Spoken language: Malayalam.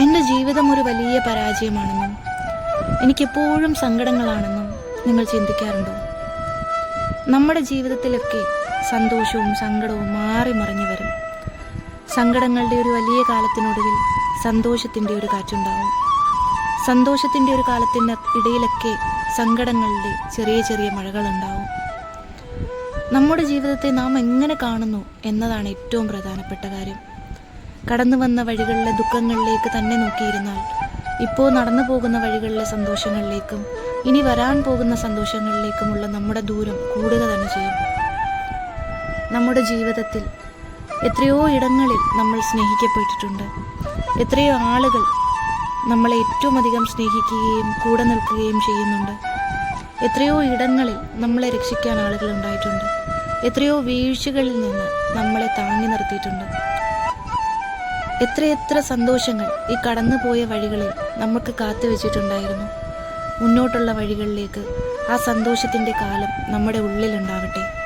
എന്റെ ജീവിതം ഒരു വലിയ പരാജയമാണെന്നും എനിക്കെപ്പോഴും സങ്കടങ്ങളാണെന്നും നിങ്ങൾ ചിന്തിക്കാറുണ്ടോ? നമ്മുടെ ജീവിതത്തിലൊക്കെ സന്തോഷവും സങ്കടവും മാറി മറിഞ്ഞു വരും. സങ്കടങ്ങളുടെ ഒരു വലിയ കാലത്തിനൊടുവിൽ സന്തോഷത്തിന്റെ ഒരു കാറ്റുണ്ടാവും. സന്തോഷത്തിന്റെ ഒരു കാലത്തിന്റെ ഇടയിലൊക്കെ സങ്കടങ്ങളുടെ ചെറിയ ചെറിയ മഴകളുണ്ടാവും. നമ്മുടെ ജീവിതത്തെ നാം എങ്ങനെ കാണുന്നു എന്നതാണ് ഏറ്റവും പ്രധാനപ്പെട്ട കാര്യം. കടന്നു വന്ന വഴികളിലെ ദുഃഖങ്ങളിലേക്ക് തന്നെ നോക്കിയിരുന്നാൽ ഇപ്പോൾ നടന്നു പോകുന്ന വഴികളിലെ സന്തോഷങ്ങളിലേക്കും ഇനി വരാൻ പോകുന്ന സന്തോഷങ്ങളിലേക്കുമുള്ള നമ്മുടെ ദൂരം കൂടുക തന്നെ ചെയ്യും. നമ്മുടെ ജീവിതത്തിൽ എത്രയോ ഇടങ്ങളിൽ നമ്മൾ സ്നേഹിക്കപ്പെട്ടിട്ടുണ്ട്. എത്രയോ ആളുകൾ നമ്മളെ ഏറ്റവും അധികം സ്നേഹിക്കുകയും കൂടെ നിൽക്കുകയും ചെയ്യുന്നുണ്ട്. എത്രയോ ഇടങ്ങളിൽ നമ്മളെ രക്ഷിക്കാൻ ആളുകൾ ഉണ്ടായിട്ടുണ്ട്. എത്രയോ വീഴ്ചകളിൽ നിന്ന് നമ്മളെ താങ്ങി നിർത്തിയിട്ടുണ്ട്. എത്രയെത്ര സന്തോഷങ്ങൾ ഈ കടന്നുപോയ വഴികളിൽ നമുക്ക് കാത്തു വെച്ചിട്ടുണ്ടായിരുന്നു. മുന്നോട്ടുള്ള വഴികളിലേക്ക് ആ സന്തോഷത്തിന്റെ കാലം നമ്മുടെ ഉള്ളിലുണ്ടാവട്ടെ.